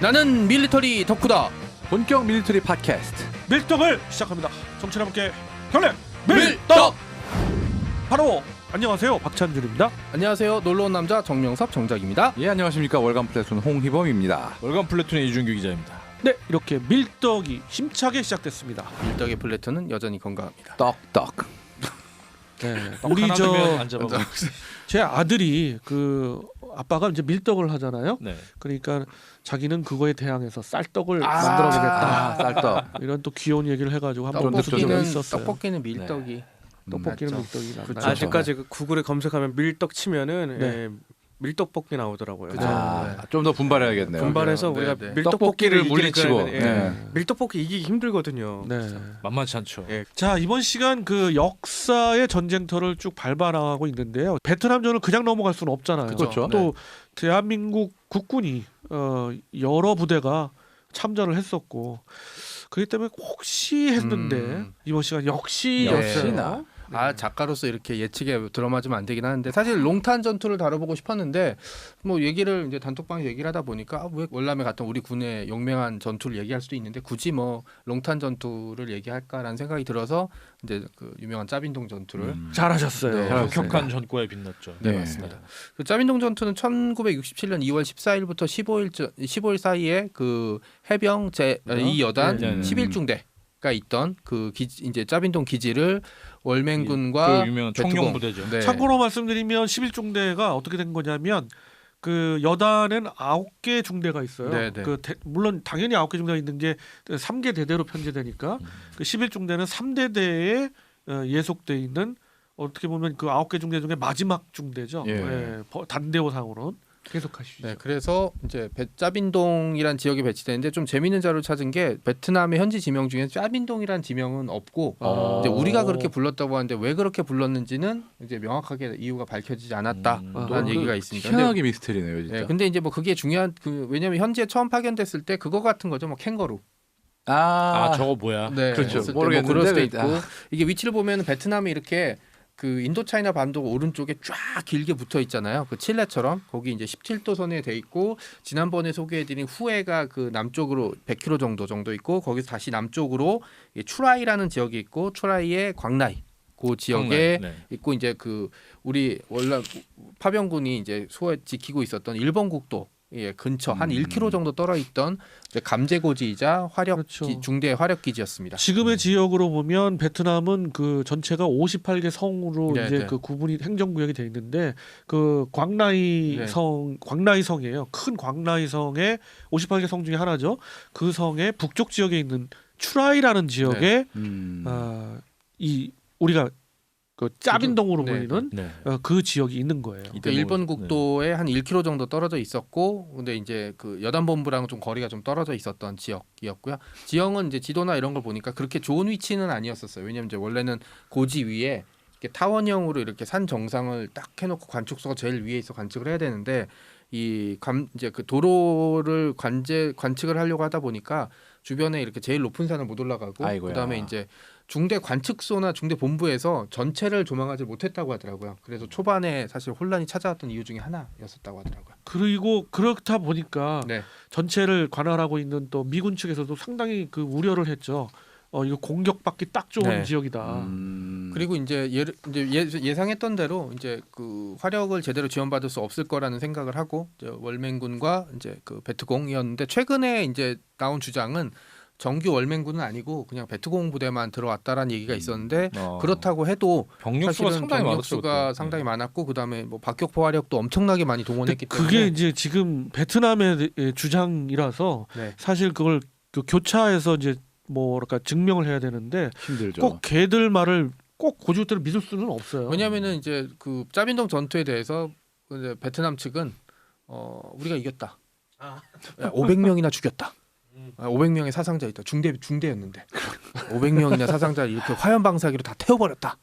나는 밀리터리 덕후다. 본격 밀리터리 팟캐스트 밀떡을 시작합니다. 정치나 함께 경례 밀떡. 바로 안녕하세요 박찬준입니다. 안녕하세요. 놀러 온 남자 정명섭 정작입니다. 예 안녕하십니까 월간 플래툰 홍희범입니다 월간 플래툰의 이준규 기자입니다. 네 이렇게 밀떡이 힘차게 시작됐습니다. 밀떡의 플래툰은 여전히 건강합니다. 떡떡 네, 우리 우리 저안 잡아. 제 아들이 그 아빠가 이제 밀떡을 하잖아요. 네. 그러니까 자기는 그거에 대항해서 쌀떡을 아, 만들어보겠다. 아 쌀떡 이런 또 귀여운 얘기를 해가지고 한번 떡볶이는- 떡볶이는 있었어요. 떡볶이는 밀떡이 떡볶이는 맞죠. 밀떡이 그쵸. 낫나요? 아직까지 그 구글에 검색하면 밀떡 치면은 네. 예, 밀떡볶이 나오더라고요. 그죠. 아, 좀더 분발해야겠네요 분발해서 네, 우리가 네. 밀떡볶이를 떡볶이를 물리치고 예. 네. 밀떡볶이 이기기 힘들거든요. 네. 만만치 않죠. 예. 자 이번 시간 그 역사의 전쟁터를 쭉 밟아나가고 있는데요. 베트남전을 그냥 넘어갈 수는 없잖아요. 그렇죠. 또 대한민국 국군이 어, 여러 부대가 참전을 했었고 그렇기 때문에 혹시 했는데 음. 이번 시간 역시였어요. 역시나. 아 작가로서 이렇게 예측에 들어맞으면 안 되긴 하는데 사실 롱탄 전투를 다뤄보고 싶었는데 뭐 얘기를 이제 단톡방에서 얘기를 하다 보니까 아, 왜 월남에 갔던 우리 군의 용맹한 전투를 얘기할 수도 있는데 굳이 뭐 롱탄 전투를 얘기할까라는 생각이 들어서 이제 그 유명한 짜빈동 전투를 음. 잘하셨어요. 네. 격한 전과에 빛났죠. 네, 네. 맞습니다. 그 짜빈동 전투는 1967년 2월 14일부터 15일 15일 사이에 그 해병 제2 여단 네, 네. 11중대 가 있던 그 기지, 이제 짜빈동 기지를 월맹군과 그 유명한. 청룡 부대죠. 네. 참고로 말씀드리면 11중대가 어떻게 된 거냐면 그 여단엔 아홉 개 중대가 있어요. 네, 네. 그 대- 물론 당연히 아홉 개 중대가 있는 게 3개 대대로 편제되니까 음. 그 11중대는 3대대에 어, 예속돼 있는 어떻게 보면 그 아홉 개 중대 중에 마지막 중대죠. 예. 예, 버- 단대호상으로는 계속 하시죠. 네, 그래서 이제 베, 짜빈동이란 지역에 배치되는데 좀 재밌는 자료를 찾은 게 베트남의 현지 지명 중에 짜빈동이란 지명은 없고 아. 이제 우리가 그렇게 불렀다고 하는데 왜 그렇게 불렀는지는 이제 명확하게 이유가 밝혀지지 않았다라는 음. 아, 얘기가 그 있습니다. 희한하게 미스터리네요 진짜 네, 근데 이제 뭐 그게 중요한 그 왜냐면 현지에 처음 파견됐을 때 그거 같은 거죠, 뭐 캥거루. 아, 아, 저거 뭐야? 네, 그렇죠. 모르겠는데 그럴 수도 왜- 있고 아. 이게 위치를 보면 베트남이 이렇게 그 인도차이나 반도 오른쪽에 쫙 길게 붙어 있잖아요. 그 칠레처럼 거기 이제 17도 선에 돼 있고 지난번에 소개해드린 후에가 그 남쪽으로 100km 정도 정도 있고 거기서 다시 남쪽으로 이 추라이라는 지역이 있고 추라이의 광나이 그 지역에 네. 있고 이제 그 우리 원래 파병군이 이제 소에 지키고 있었던 일본 국도 예 근처 한 음. 1km 정도 떨어 있던 이제 감제고지이자 화력 그렇죠. 기, 중대 화력 기지였습니다. 지금의 지역으로 보면 베트남은 그 전체가 58개 성으로 네, 이제 네. 그 구분이 행정 구역이 돼 있는데 그 광나이 네. 성 광나이 성이에요. 큰 광나이 성의 58개 성 중에 하나죠. 그 성의 북쪽 지역에 있는 추라이라는 지역에 음. 아, 이 우리가 그 짜빈동으로 네, 보이는 네. 어, 그 지역이 있는 거예요. 그러니까 일본 국도에 한 1km 정도 떨어져 있었고 근데 이제 그 여단 본부랑 좀 거리가 좀 떨어져 있었던 지역이었고요. 지형은 이제 지도나 이런 걸 보니까 그렇게 좋은 위치는 아니었었어요. 왜냐면 이제 원래는 고지 위에 이렇게 타원형으로 이렇게 산 정상을 딱 해놓고 관측소가 제일 위에 있어 관측을 해야 되는데 이 감 이제 그 도로를 관제 관측을 하려고 하다 보니까 주변에 이렇게 제일 높은 산을 못 올라가고 아이고야. 그다음에 이제 중대 관측소나 중대 본부에서 전체를 조망하지 못했다고 하더라고요. 그래서 초반에 사실 혼란이 찾아왔던 이유 중에 하나였었다고 하더라고요. 그리고 그렇다 보니까 네. 전체를 관할하고 있는 또 미군 측에서도 상당히 그 우려를 했죠. 어 이거 공격받기 딱 좋은 네. 지역이다. 음. 그리고 이제 예, 이제 예, 예상했던 대로 이제 그 화력을 제대로 지원받을 수 없을 거라는 생각을 하고 이제 월맹군과 이제 그 베트공이었는데 최근에 이제 나온 주장은 정규 월맹군은 아니고 그냥 베트공 부대만 들어왔다라는 얘기가 있었는데 어. 그렇다고 해도 병력 수가 사실은 상당히 병력 많았죠. 수가 그때. 상당히 네. 많았고 그다음에 뭐 박격포 화력도 엄청나게 많이 동원했기 때문에 그게 이제 지금 베트남의 예, 주장이라서 네. 사실 그걸 그 교차해서 이제 뭐랄까 증명을 해야 되는데 힘들죠 꼭 걔들 말을 꼭 고지국대로 믿을 수는 없어요. 왜냐하면은 이제 그 짜빈동 전투에 대해서 이제 베트남 측은 어 우리가 이겼다. 아. 500명이나 죽였다. 음. 아, 500명의 사상자 있다. 중대 중대였는데 500명이나 사상자를 이렇게 화염 방사기로 다 태워버렸다.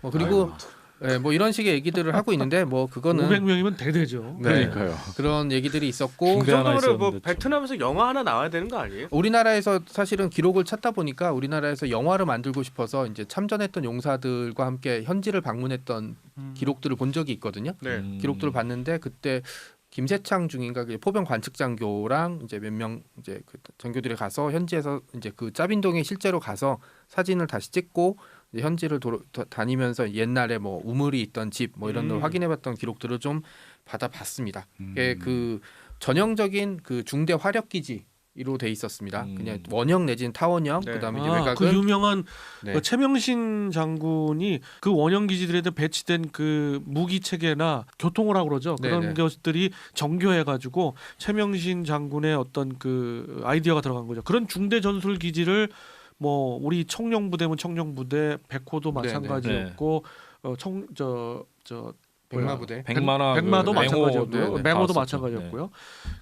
뭐 그리고 예, 뭐 이런 식의 얘기들을 하고 있는데 뭐 그거는 500명이면 대대죠. 네. 그러니까요 그런 얘기들이 있었고 그 정도로 뭐 베트남에서 영화 하나 나와야 되는 거 아니에요? 우리나라에서 사실은 기록을 찾다 보니까 우리나라에서 영화를 만들고 싶어서 이제 참전했던 용사들과 함께 현지를 방문했던 기록들을 본 적이 있거든요. 네. 음. 기록들을 봤는데 그때 김세창 중인가 그 포병 관측 장교랑 이제 몇 명 이제 그 장교들이 가서 현지에서 이제 그 짜빈동에 실제로 가서 사진을 다시 찍고 현지를 도로, 다- 다니면서 옛날에 뭐 우물이 있던 집 뭐 이런 걸 음. 확인해봤던 기록들을 좀 받아봤습니다. 음. 이게 그 전형적인 그 중대 화력 기지로 돼 있었습니다. 음. 그냥 원형 내지는 타원형 네. 그다음에 아, 외곽은 그 유명한 네. 그 최명신 장군이 그 원형 기지들에 배치된 그 무기 체계나 교통을 하고 그러죠. 그런 네네. 것들이 정교해 가지고 최명신 장군의 어떤 그 아이디어가 들어간 거죠. 그런 중대 전술 기지를 뭐 우리 청룡부대면 청룡부대, 백호도 네네. 마찬가지였고 어, 어청저저 백마부대 백마나 백마도 그 맹호, 마찬가지였고요. 네, 맹호도 다 마찬가지였고요.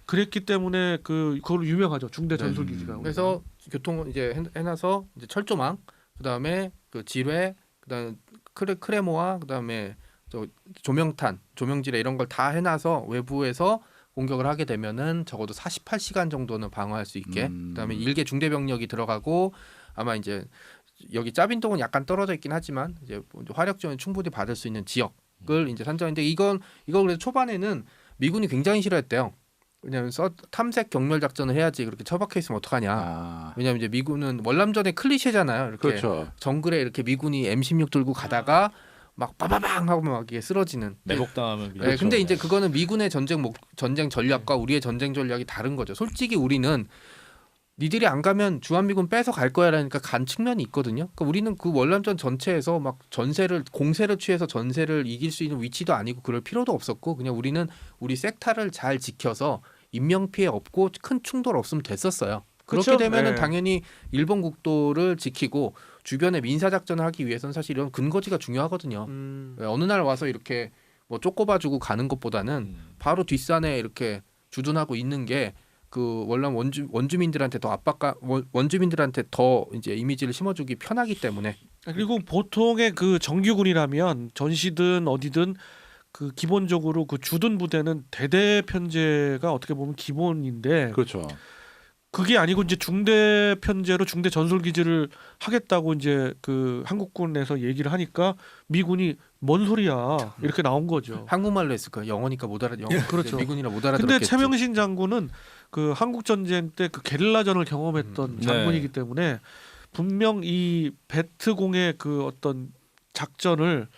그랬기 때문에 그 그걸 유명하죠. 중대 네. 전술 음. 기지가. 그래서 교통 이제 해- 해놔서 이제 철조망 그다음에 그 지뢰 그다음 크레 크레모아 그다음에 저 조명탄 조명지뢰 이런 걸 다 해놔서 외부에서 공격을 하게 되면은 적어도 48시간 정도는 방어할 수 있게 음. 그다음에 일개 중대 병력이 들어가고 아마 이제 여기 짜빈동은 약간 떨어져 있긴 하지만 이제 뭐 화력 지원 충분히 받을 수 있는 지역을 이제 산정인데 이건 이거 그래서 초반에는 미군이 굉장히 싫어했대요. 왜냐하면 서, 탐색 경멸 작전을 해야지 그렇게 처박혀 있으면 어떡하냐. 아. 왜냐하면 이제 미군은 월남전의 클리셰잖아요. 이렇게 그렇죠. 정글에 이렇게 미군이 M16 들고 가다가 막 빠바방 하고 막 이게 쓰러지는. 매복당하면 네, 근데 이제 그거는 미군의 전쟁 목 전쟁 전략과 우리의 전쟁 전략이 다른 거죠. 솔직히 우리는 니들이 안 가면 주한미군 빼서 갈 거야라니까 간 측면이 있거든요. 그러니까 우리는 그 월남전 전체에서 막 전세를 공세를 취해서 전세를 이길 수 있는 위치도 아니고 그럴 필요도 없었고 그냥 우리는 우리 섹타를 잘 지켜서 인명 피해 없고 큰 충돌 없으면 됐었어요. 그렇게? 되면은 네. 당연히 일본 국도를 지키고 주변에 민사 작전을 하기 위해서는 사실 이런 근거지가 중요하거든요. 음. 왜 어느 날 와서 이렇게 뭐 쪼꼬봐주고 가는 것보다는 음. 바로 뒷산에 이렇게 주둔하고 있는 게 그 월남 원주 원주민들한테 더 압박가 원, 원주민들한테 더 이제 이미지를 심어주기 편하기 때문에 그리고 보통의 그 정규군이라면 전시든 어디든 그 기본적으로 그 주둔 부대는 대대 편제가 어떻게 보면 기본인데 그렇죠. 그게 아니고 이제 중대 편제로 중대 전술 기지를 하겠다고 이제 그 한국군에서 얘기를 하니까 미군이 뭔 소리야 이렇게 나온 거죠. 한국말로 했을 거예요. 영어니까 못 알아. 영어 그렇죠. 미군이라 못 근데 알아들었겠지. 최명신 장군은 그 한국 전쟁 때 그 게릴라전을 경험했던 음, 네. 장군이기 때문에 분명 이 베트공의 그 어떤 작전을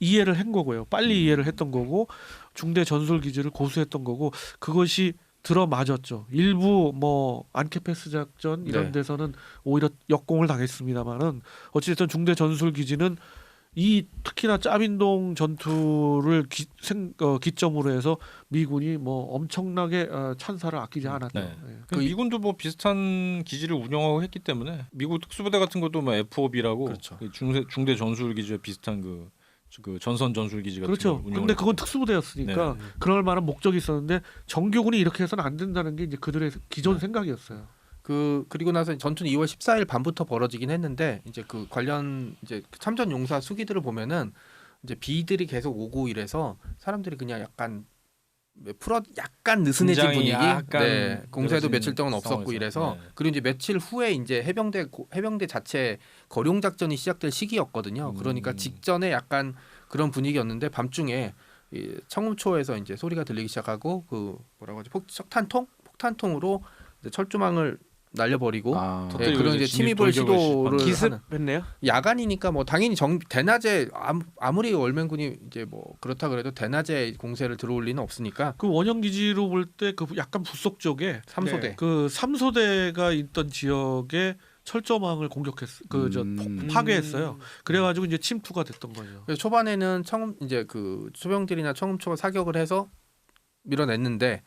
이해를 한 거고요. 빨리 이해를 했던 거고 중대 전술 기지를 고수했던 거고 그것이 들어맞았죠. 일부 뭐 안케페스 작전 이런 네. 데서는 오히려 역공을 당했습니다만은 어찌됐든 중대 전술 기지는 이 특히나 짜빈동 전투를 기, 생, 어, 기점으로 해서 미군이 뭐 엄청나게 어, 찬사를 아끼지 않았다. 네. 예. 그 미군도 뭐 비슷한 기지를 운영하고 했기 때문에 미국 특수부대 같은 것도 뭐 FOB라고 그렇죠. 중대 중대 전술 기지와 비슷한 그, 그 전선 전술 기지 같은 그렇죠. 근데 그건. 특수부대였으니까 네. 그럴 만한 목적이 있었는데 정규군이 이렇게 해서는 안 된다는 게 이제 그들의 기존 네. 생각이었어요. 그 그리고 나서 전투는 2월 14일 밤부터 벌어지긴 했는데 이제 그 관련 이제 그 참전 용사 수기들을 보면은 이제 비들이 계속 오고 이래서 사람들이 그냥 약간 풀어 약간 느슨해진 분위기. 약간 네. 늘어진 며칠 동안 없었고. 이래서 네. 그리고 이제 며칠 후에 이제 해병대 고- 해병대 자체 거룡 작전이 시작될 시기였거든요. 음. 그러니까 직전에 약간 그런 분위기였는데 밤중에 이 청음초에서 이제 소리가 들리기 시작하고 그 뭐라고 하지 폭 석탄통 폭탄통으로 철조망을 날려버리고 아. 네, 그런 이제 침입을 시도를 기습했네요. 야간이니까 뭐 당연히 정 대낮에 아무, 아무리 월맹군이 이제 뭐 그렇다 그래도 대낮에 공세를 들어올 리는 없으니까 그 원형 기지로 볼 때 그 약간 북속 쪽에 삼소대 네. 그 삼소대가 있던 지역에 철조망을 공격했 그저 음. 파괴했어요. 그래가지고 이제 침투가 됐던 거죠. 그래서 초반에는 청음 이제 그 소병들이나 청음초가 사격을 해서 밀어냈는데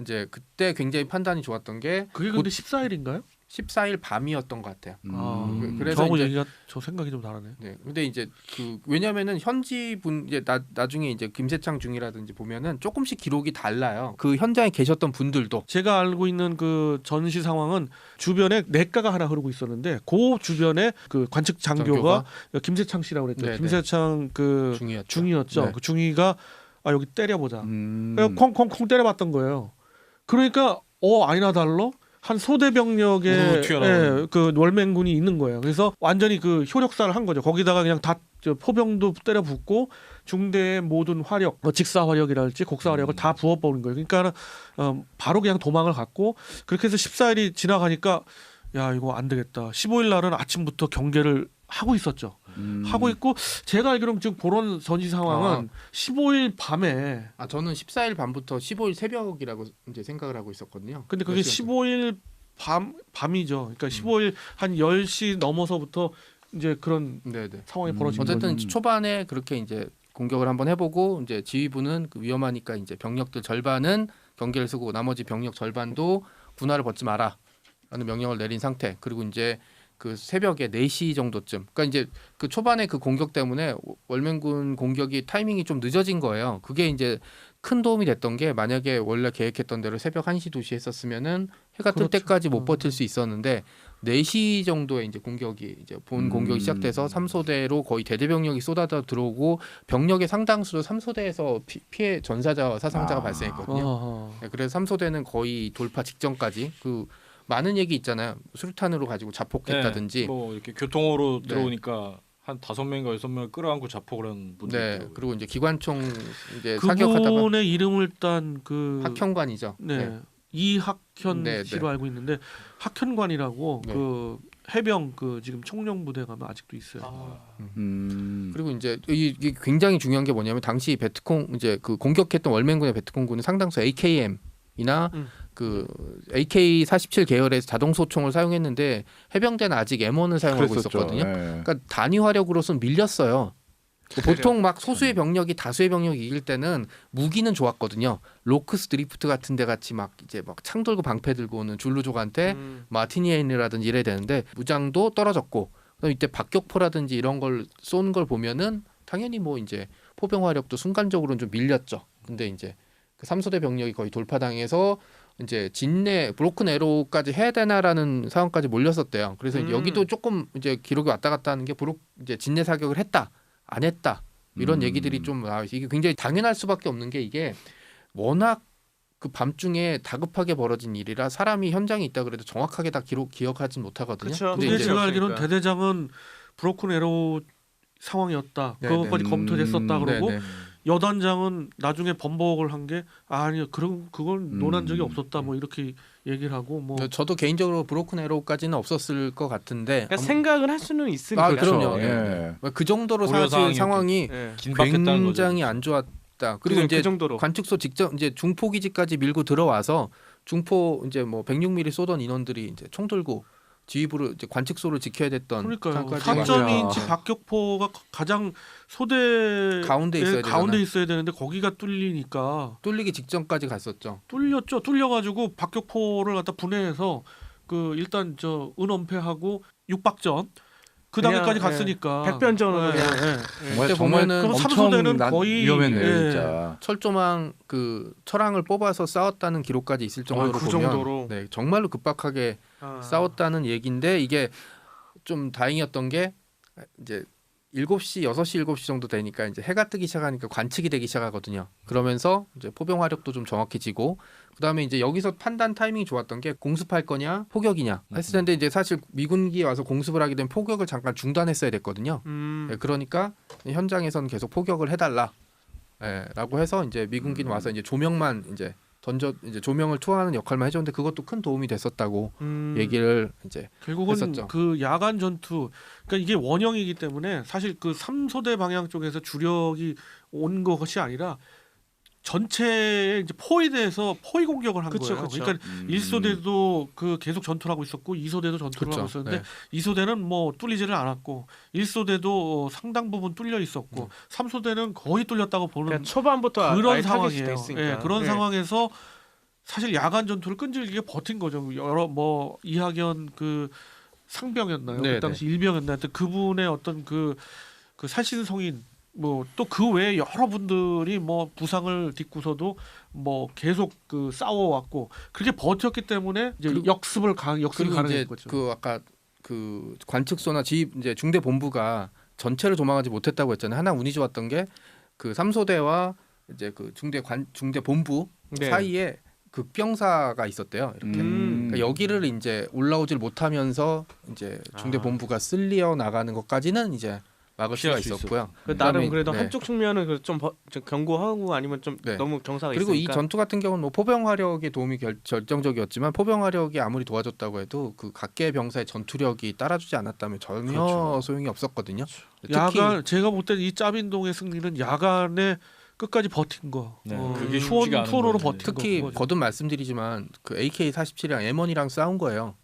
이제 그때 굉장히 판단이 좋았던 게 그게 곧- 근데 14일인가요? 14일 밤이었던 것 같아요. 아, 음. 그래서 저하고 이제- 얘기가 저 생각이 좀 다르네. 네. 근데 이제 그 왜냐면은 현지 분 이제 나 나중에 이제 김세창 중이라든지 보면은 조금씩 기록이 달라요. 그 현장에 계셨던 분들도 제가 알고 있는 그 전시 상황은 주변에 냇가가 하나 흐르고 있었는데 그 주변에 그 관측 장교가, 김세창 씨라고 그랬죠. 네, 김세창 그 중이었죠. 중이었죠. 네. 그 중이가 아 여기 때려보자. 음. 그래서 콩콩콩 때려봤던 거예요. 그러니까 어 아니나 달러 한 소대 튀어나오는. 예, 그 월맹군이 있는 거예요. 그래서 완전히 그 효력사를 한 거죠. 거기다가 그냥 다저 포병도 때려 붓고 중대의 모든 화력, 뭐 직사 화력이랄지 곡사 화력을 음. 다 부어버린 거예요. 그러니까 어, 바로 그냥 도망을 갔고 그렇게 해서 14일이 지나가니까 야 이거 안 되겠다. 15일 날은 아침부터 경계를 하고 있었죠. 음. 하고 있고 제가 알기로는 지금 그런 전시 상황은 15일 밤에 아 저는 14일 밤부터 15일 새벽이라고 이제 생각을 하고 있었거든요. 근데 그게 몇 시간 15일 밤 밤이죠. 그러니까 15일 한 10시 넘어서부터 이제 그런. 네네. 상황이 음. 벌어진 어쨌든 거죠. 초반에 그렇게 이제 공격을 한번 해보고 이제 지휘부는 그 위험하니까 이제 병력들 절반은 경계를 쓰고 나머지 병력 절반도 군화를 벗지 마라 라는 명령을 내린 상태. 그리고 이제 그 새벽에 4시 정도쯤. 그러니까 이제 그 초반에 그 공격 때문에 월맹군 공격이 타이밍이 좀 늦어진 거예요. 그게 이제 큰 도움이 됐던 게 만약에 원래 계획했던 대로 새벽 1시 2시 했었으면은 해가 뜰 그렇죠. 때까지 못 음. 버틸 수 있었는데 4시 정도에 이제 공격이 이제 본 음. 공격이 시작돼서 3소대로 거의 대대 병력이 쏟아져 들어오고 병력의 상당수를 3소대에서 피, 피해 전사자와 사상자가 아. 발생했거든요. 어허. 네, 그래서 3소대는 거의 돌파 직전까지 그 많은 얘기 있잖아요. 수류탄으로 가지고 자폭했다든지. 네, 뭐 이렇게 교통으로 네. 들어오니까 한 다섯 명인가 여섯 명을 끌어안고 자폭을 한 분도 네, 있더라고요. 그리고 이제 기관총 이제 사격하다가 그분의 이름을 딴그 학형관이죠. 네. 이학현 네, 씨로 알고 있는데 학현관이라고 네. 그 해병 그 지금 청룡 부대 가면 아직도 있어요. 아, 음. 그리고 이제 이- 이게 굉장히 중요한 게 뭐냐면 당시 베트콩 이제 그 공격했던 월맹군의 베트콩군은 상당수 AKM이나 음. 그 AK 47 계열의 자동 소총을 사용했는데 해병대는 아직 M1을 사용하고 그랬었죠. 있었거든요. 네. 그러니까 단위 화력으로서는 밀렸어요. 보통 막 소수의 병력이 다수의 병력이 이길 때는 무기는 좋았거든요. 로크스 드리프트 같은 데 같이 막 이제 막창 들고 방패 들고 오는 줄루족한테 음. 마티니에인이라든지 이래야 되는데 무장도 떨어졌고 그다음 이때 박격포라든지 이런 걸 쏘는 걸 보면은 당연히 뭐 이제 포병 화력도 순간적으로는 좀 밀렸죠. 근데 이제 그 삼소대 병력이 거의 돌파당해서 이제 진내 브로큰 에로까지 해야 되나라는 상황까지 몰렸었대요. 그래서 음. 여기도 조금 이제 기록이 왔다 갔다 하는 게 브로 이제 진내 사격을 했다 안 했다 이런 음. 얘기들이 좀 나와 있어요. 이게 굉장히 당연할 수밖에 없는 게 이게 워낙 그 밤중에 다급하게 벌어진 일이라 사람이 현장에 있다 그래도 정확하게 다 기록 기억하진 못하거든요. 그쵸. 근데 근데 이제 제가 알기로는. 대대장은 브로큰 에로 상황이었다. 네, 그것까지 네. 검토됐었다 음, 그러고 네네. 여단장은 나중에 번복을 한 게 아니요 그런 그건 논한 적이 음. 없었다 뭐 이렇게 얘기를 하고 뭐 저도 개인적으로 브로큰 에로까지는 없었을 것 같은데 그러니까 생각을 할 수는 있으니까. 아, 그렇죠. 그럼요. 예. 네. 그 정도로 사실 상황이 예. 굉장히 안 좋았다. 그리고 그, 이제 그 정도로. 관측소 직접 이제 중포 기지까지 밀고 들어와서 중포 이제 뭐 106mm 쏘던 인원들이 이제 총 들고 지휘부를 이제 관측소를 지켜야 됐던 그러니까요. 상황까지 4.2인치 야. 박격포가 가장 소대 가운데 있어야 되잖아. 가운데 있어야 되는데 거기가 뚫리니까 뚫리기 직전까지 갔었죠. 뚫렸죠. 뚫려가지고 박격포를 갖다 분해해서 그 일단 저 은원패하고 육박전 그 단계까지 예, 각서니까 백변전으로 예. 예, 예. 정말 보면은 그럼 삼소대는 난- 거의- 위험했네요, 예. 진짜. 철조망 그 철항을 뽑아서 싸웠다는 기록까지 있을 정도로 아, 그 보면 정도로? 네, 정말로 급박하게 아. 싸웠다는 얘기인데 이게 좀 다행이었던 게 이제 7시, 6시, 7시 정도 되니까 이제 해가 뜨기 시작하니까 관측이 되기 시작하거든요. 그러면서 이제 포병 화력도 좀 정확해지고 그다음에 이제 여기서 판단 타이밍이 좋았던 게 공습할 거냐, 포격이냐 했을 텐데 이제 사실 미군기에 와서 공습을 하게 되면 포격을 잠깐 중단했어야 됐거든요. 음. 네, 그러니까 현장에서는 계속 포격을 해 달라. 예, 라고 해서 이제 미군기는 음. 와서 이제 조명만 이제 던져 이제 조명을 투하하는 역할만 해줬는데 그것도 큰 도움이 됐었다고 음. 얘기를 이제 결국은 했었죠. 그 야간 전투 그러니까 이게 원형이기 때문에 사실 그 삼소대 방향 쪽에서 주력이 온 것이 아니라 전체의 이제 포에 대해서 포위 공격을 한 그쵸, 거예요. 그쵸. 그러니까 음. 1소대도 그 계속 전투를 하고 있었고 2소대도 전투를 하고 그렇죠. 있었는데 네. 2소대는 뭐 뚫리지를 않았고 1소대도 상당 부분 뚫려 있었고 음. 3소대는 거의 뚫렸다고 보는 그냥 초반부터 아- 그런 상황이에요. 예, 그런 예. 상황에서 사실 야간 전투를 끈질기게 버틴 거죠. 여러 뭐 이학연 그 상병이었나요? 네, 그 당시 일병이었나요? 하여튼 그분의 어떤 그, 그 살신 성인 뭐 또 그 외에 여러분들이 뭐 부상을 딛고서도 뭐 계속 그 싸워왔고 그렇게 버텼기 때문에 이제 역습을 가 역습이 가능한 거죠. 그 아까 그 관측소나 지 이제 중대 본부가 전체를 도망하지 못했다고 했잖아요. 하나 운이 좋았던 게 그 삼소대와 이제 그 중대 관 중대 본부 네. 사이에 극병사가 있었대요. 이렇게 음. 그러니까 여기를 이제 올라오질 못하면서 이제 중대 본부가 쓸리어 나가는 것까지는 이제 막을 수가 있었고요. 그 그다음에, 나름 그래도 네. 한쪽 측면은 그좀 버- 좀 경고하고 아니면 좀 네. 너무 경사가 그리고 이 있으니까 전투 같은 경우는 뭐 포병 화력의 도움이 결, 결정적이었지만 포병 화력이 아무리 도와줬다고 해도 그 각계 병사의 전투력이 따라주지 않았다면 전혀 그렇죠. 소용이 없었거든요. 특히 야간 제가 볼 때 이 짜빈동의 승리는 야간에 끝까지 버틴 거. 네, 어, 그게 투어로 거예요. 버틴 특히 거. 그거죠. 거듭 말씀드리지만 그 AK47이랑 M1이랑 싸운 거예요.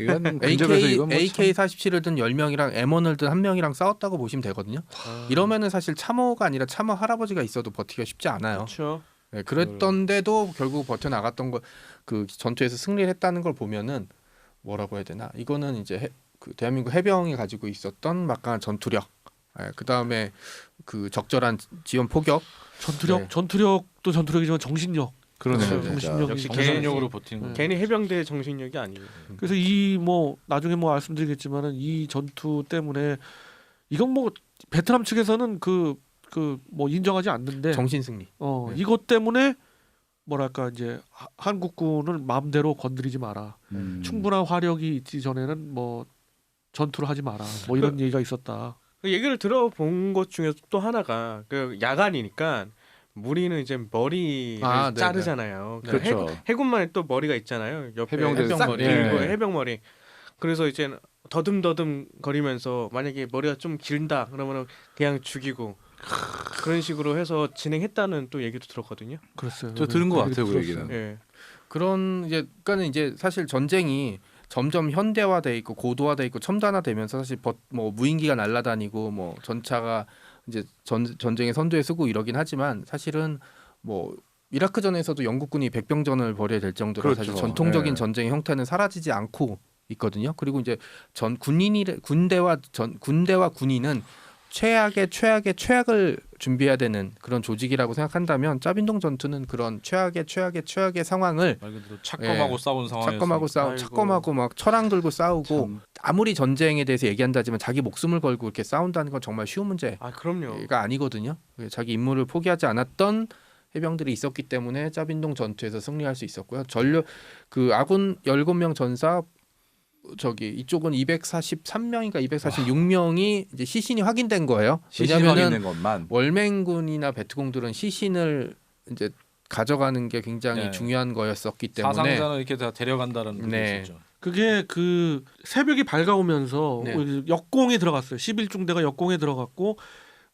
이건 근접해서 AK 이건 뭐 AK 47을 든 10명이랑 M1을 든 한 명이랑 싸웠다고 보시면 되거든요. 아. 이러면은 사실 참호가 아니라 참호 할아버지가 있어도 버티기가 쉽지 않아요. 그렇죠. 네, 그랬던데도 결국 버텨 나갔던 거 그 전투에서 승리를 했다는 걸 보면은 뭐라고 해야 되나? 이거는 이제 해, 그 대한민국 해병이 가지고 있었던 막강한 전투력. 예, 그다음에 그 적절한 지원 포격. 전투력 네. 전투력도 전투력이지만 정신력. 그러네요. 그렇죠. 진짜. 정신력이 역시 정신력으로 버티는 거. 네. 괜히 해병대 정신력이 아니에요. 그래서 이 뭐 나중에 뭐 말씀드리겠지만은 이 전투 때문에 이건 뭐 베트남 측에서는 그 그 뭐 인정하지 않는데 정신 승리. 어 네. 이것 때문에 뭐랄까 이제 하- 한국군을 마음대로 건드리지 마라. 음. 충분한 화력이 있기 전에는 뭐 전투를 하지 마라. 뭐 이런 얘기가 있었다. 그 얘기를 들어본 것 중에서 또 하나가 그 야간이니까 무리는 이제 머리를 아, 네네. 자르잖아요. 그 그렇죠. 해, 해군만에 또 머리가 있잖아요. 옆에 해병대 싹 해병머리. 길고 예. 해병 머리. 그래서 이제 더듬더듬 거리면서 만약에 머리가 좀 길다 그러면은 그냥 죽이고 그런 식으로 해서 진행했다는 또 얘기도 들었거든요. 그랬어요. 저 들은 것 같아요, 그. 얘기는. 예. 그런 이제 그러니까는 이제 사실 전쟁이 점점 현대화돼 있고 고도화돼 있고 첨단화되면서 사실 버, 뭐 무인기가 날아다니고 뭐 전차가 이제 전 전쟁의 선두에 서고 이러긴 하지만 사실은 뭐 이라크전에서도 영국군이 백병전을 벌여야 될 정도로 그렇죠. 사실 전통적인 네. 전쟁의 형태는 사라지지 않고 있거든요. 그리고 이제 전 군인이 군대와 전 군대와 군인은 최악의 최악의 최악을 준비해야 되는 그런 조직이라고 생각한다면 짜빈동 전투는 그런 최악의 최악의 최악의 상황을 말 그대로 착검하고 예. 싸운. 착검하고 싸우. 착검하고 막 철랑 들고 싸우고 참. 아무리 전쟁에 대해서 얘기한다지만 자기 목숨을 걸고 이렇게 싸운다는 건 정말 쉬운 문제가 아. 아니거든요. 자기 임무를 포기하지 않았던 해병들이 있었기 때문에 짜빈동 전투에서 승리할 수 있었고요. 전력 그 아군 17명 전사 저기 이쪽은 243명인가 246명이 이제 시신이 확인된 거예요. 시신 왜냐면은 확인된 것만. 월맹군이나 베트공들은 시신을 이제 가져가는 게 굉장히 네. 중요한 거였었기 때문에 사상자는 이렇게 다 데려간다는 게 네. 그게 그 새벽이 밝아오면서 네. 역공에 들어갔어요. 11중대가 역공에 들어갔고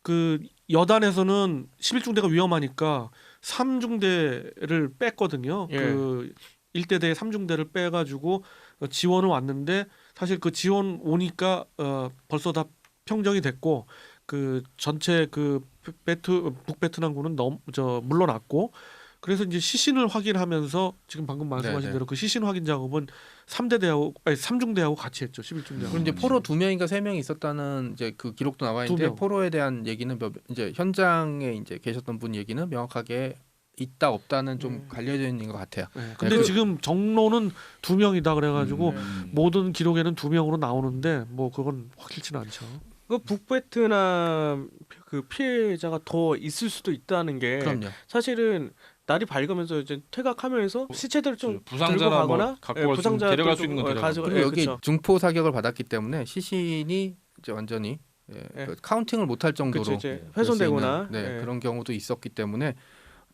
그 여단에서는 11중대가 위험하니까 3중대를 뺐거든요. 예. 그 일대대 3중대를 빼가지고 지원을 왔는데 사실 그 지원 오니까 어 벌써 다 평정이 됐고 그 전체 그 베트 북베트남군은 넘 저 물러났고 그래서 이제 시신을 확인하면서 지금 방금 말씀하신 네네. 대로 그 시신 확인 작업은 3대 대하고 아니 3중 대하고 같이 했죠. 11중 대하고. 그리고 이제 포로 두 명인가 세 명이 있었다는 이제 그 기록도 나와 두 있는데 명. 포로에 대한 얘기는 몇- 이제 현장에 이제 계셨던 분 얘기는 명확하게 있다 없다는 좀 음. 갈려져 있는 것 같아요. 네, 근데 그- 지금 정로는 두 명이다 그래가지고 음. 모든 기록에는 두 명으로 나오는데 뭐 그건 확실치는 않죠. 그 북베트남 그 피해자가 더 있을 수도 있다는 게 그럼요. 사실은 날이 밝으면서 이제 퇴각하면서 시체들을 좀 그렇죠. 부상자나 들고 가거나 뭐 갖고 예, 부상자들 데려갈 수 좀, 있는 건 어, 데려가고. 예, 여기 그쵸. 중포 사격을 받았기 때문에 시신이 이제 완전히 예, 예. 그 카운팅을 못할 정도로 수 훼손되거나 있는, 네, 예. 그런 경우도 있었기 때문에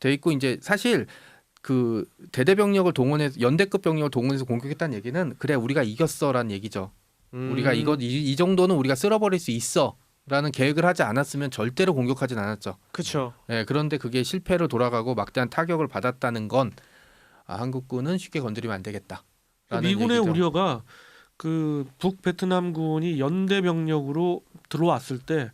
돼 있고 이제 사실 그 대대 병력을 동원해서 연대급 병력을 동원해서 공격했다는 얘기는 그래 우리가 이겼어라는 얘기죠. 음. 우리가 이거 이, 이 정도는 우리가 쓸어버릴 수 있어라는 계획을 하지 않았으면 절대로 공격하진 않았죠. 그쵸 예, 그런데 그게 실패로 돌아가고 막대한 타격을 받았다는 건 아, 한국군은 쉽게 건드리면 안 되겠다. 미군의 우려가 그 북 베트남군이 연대 병력으로 들어왔을 때 어,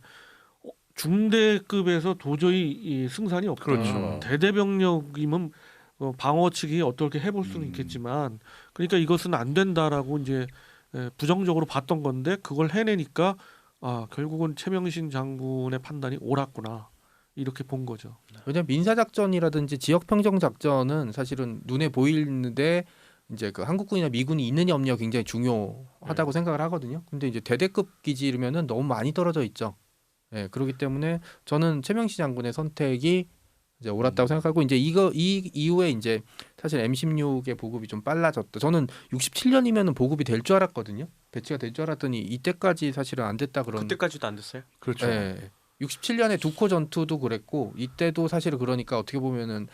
중대급에서 도저히 이 승산이 없다. 그렇죠. 대대 병력이면 어, 방어 측이 어떻게 해볼 수는 음. 있겠지만 그러니까 이것은 안 된다라고 이제 에, 부정적으로 봤던 건데 그걸 해내니까 아 결국은 최명신 장군의 판단이 옳았구나 이렇게 본 거죠. 왜냐면 민사 작전이라든지 지역 평정 작전은 사실은 눈에 보이는데 이제 그 한국군이나 미군이 있느냐 없느냐 굉장히 중요하다고 생각을 하거든요. 근데 이제 대대급 기지면은 너무 많이 떨어져 있죠. 예, 그렇기 때문에 저는 최명시 장군의 선택이 이제 옳았다고 생각하고 이제 이거 이 이후에 이제 사실 M16의 보급이 좀 빨라졌다. 저는 67년이면 보급이 될 줄 알았거든요. 배치가 될 줄 알았더니 이때까지 사실은 안 됐다 그런. 그때까지도 안 됐어요. 그렇죠. 예. 67년에 두코 전투도 그랬고 이때도 사실은 그러니까 어떻게 보면은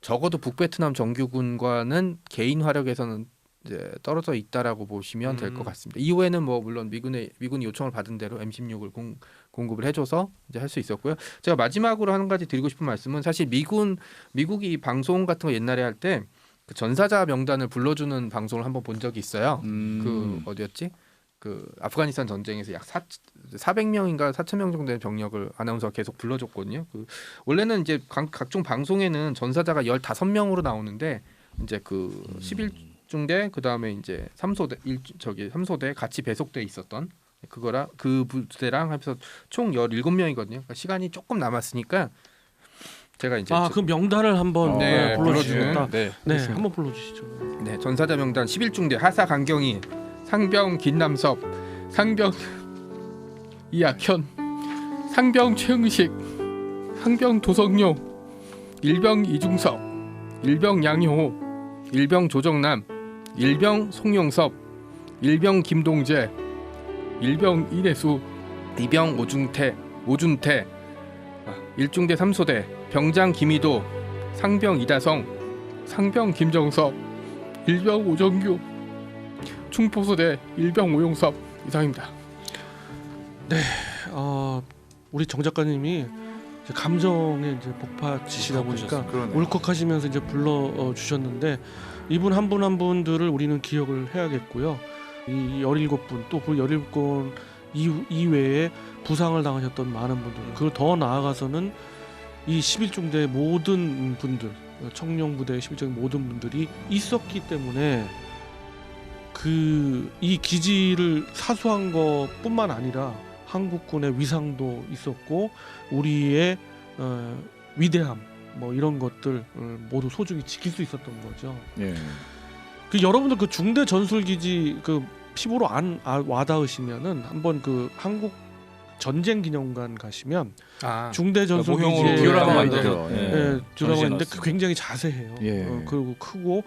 적어도 북베트남 정규군과는 개인 화력에서는 이제 떨어져 있다라고 보시면 될것 음. 같습니다. 이후에는 뭐 물론 미군의 미군이 요청을 받은 대로 M16을 공, 공급을 해줘서 이제 할 수 있었고요. 제가 마지막으로 한 가지 드리고 싶은 말씀은 사실 미군 미국이 방송 같은 거 옛날에 할 때 그 전사자 명단을 불러주는 방송을 한번 본 적이 있어요. 음. 그 어디였지? 그 아프가니스탄 전쟁에서 약 4, 400명인가 4,000명 정도의 병력을 아나운서가 계속 불러줬거든요. 그 원래는 이제 각, 각종 방송에는 전사자가 15명으로 나오는데 이제 그 11중대 그다음에 이제 3소대 일 저기 3소대 같이 배속돼 있었던 그거랑 그 부대랑 합해서 총 17명이거든요. 그러니까 시간이 조금 남았으니까 제가 이제 아 그 명단을 한번 어, 네, 불러주시겠다. 불러주는 네, 네, 그렇습니다. 한번 불러주시죠. 네, 전사자 명단 11중대 하사 강경희, 상병 김남섭, 상병 이학현, 상병 최응식, 상병 도성용, 일병 이중섭, 일병 양효호, 일병 조정남, 일병 송용섭, 일병 김동재, 일병 이내수, 이병 오중태, 오준태, 아, 일중대 삼소대 병장 김희도, 상병 이다성, 상병 김정섭, 일병 오정규, 충포소대 일병 오용섭 이상입니다. 어, 우리 정 작가님이 이제 감정에 이제 복파지시다 보니까 그러네요. 울컥하시면서 이제 불러 어, 주셨는데 이분 한분한 분들을 우리는 기억을 해야겠고요. 이 17분 또 그 17분 이후- 이외에 부상을 당하셨던 많은 분들 그걸 더 나아가서는 이 11중대 모든 분들 청룡부대 11중대 모든 분들이 있었기 때문에 그 이 기지를 사수한 것뿐만 아니라 한국군의 위상도 있었고 우리의 어, 위대함 뭐 이런 것들 모두 소중히 지킬 수 있었던 거죠. 예. 그 여러분들 그 중대 전술 기지 그 피부로 안 아, 와닿으시면은 한번 그 한국 전쟁 기념관 가시면 아, 중대 전술 모형으로 기지에 디오라마 예, 만들어서, 예, 예. 예, 디오라마 전시해 있는데 그. 굉장히 자세해요. 예. 어, 그리고 크고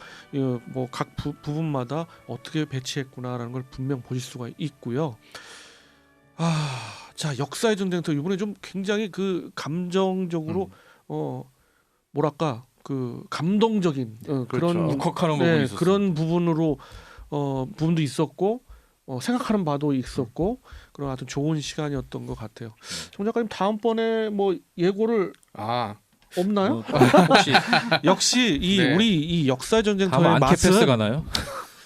뭐각 부분마다 어떻게 배치했구나라는 걸 분명 보실 수가 있고요. 아, 자 역사의 전쟁터 이번에 좀 굉장히 그 감정적으로 음. 어 뭐랄까 그 감동적인 어, 그렇죠. 그런 부분이 네, 있었어요. 그런 부분으로 어 부분도 있었고 어, 생각하는 바도 있었고 그런 하여튼 좋은 시간이었던 것 같아요. 네. 정 작가님 다음번에 뭐 예고를 아, 없나요? 뭐, 혹시 역시 이 네. 우리 이 역사 전쟁터의 맛은 가나요?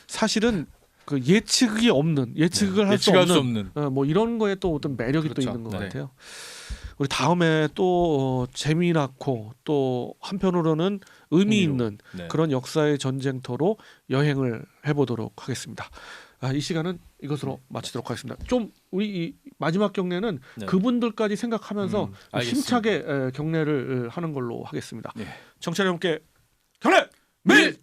사실은 그 예측이 없는 예측을 할수 예측할 없는 수 없는. 어, 뭐 이런 거에 또 어떤 매력이 또 그렇죠. 있는 것 네. 같아요. 우리 다음에 또 어, 재미나고 또 한편으로는 의미. 있는 네. 그런 역사의 전쟁터로 여행을 해보도록 하겠습니다. 아, 이 시간은 이것으로 마치도록 하겠습니다. 좀 우리 이 마지막 경례는 네. 그분들까지 생각하면서 음. 힘차게 에, 경례를 에, 하는 걸로 하겠습니다. 네. 정치 여러분께 경례 밀